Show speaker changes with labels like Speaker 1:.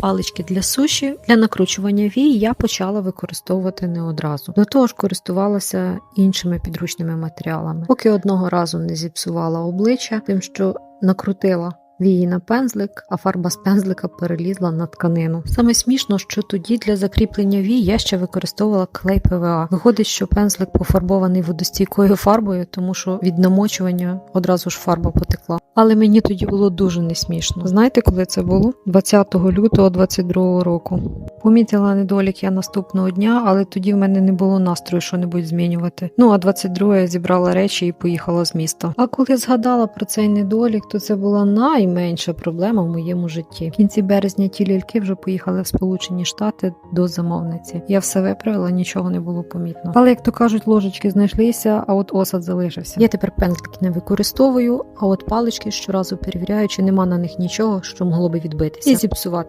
Speaker 1: палички для суші для накручування вій я почала використовувати не одразу. До того ж, користувалася іншими підручними матеріалами, поки одного разу не зіпсувала обличчя, тим, що накрутила. Вії на пензлик, а фарба з пензлика перелізла на тканину. Саме смішно, що тоді для закріплення вій я ще використовувала клей ПВА. Виходить, що пензлик пофарбований водостійкою фарбою, тому що від намочування одразу ж фарба потекла. Але мені тоді було дуже не смішно. Знаєте, коли це було? 20 лютого 22 року. Помітила недолік я наступного дня, але тоді в мене не було настрою що-небудь змінювати. Ну а 22 я зібрала речі і поїхала з міста. А коли згадала про цей недолік, то це була найменша проблема в моєму житті. В кінці березня ті ляльки вже поїхали в Сполучені Штати до замовниці. Я все виправила, нічого не було помітно. Але як то кажуть, ложечки знайшлися, а от осад залишився. Я тепер пензлики не використовую, а от палички щоразу перевіряю, чи нема на них нічого, що могло би відбитися і зіпсувати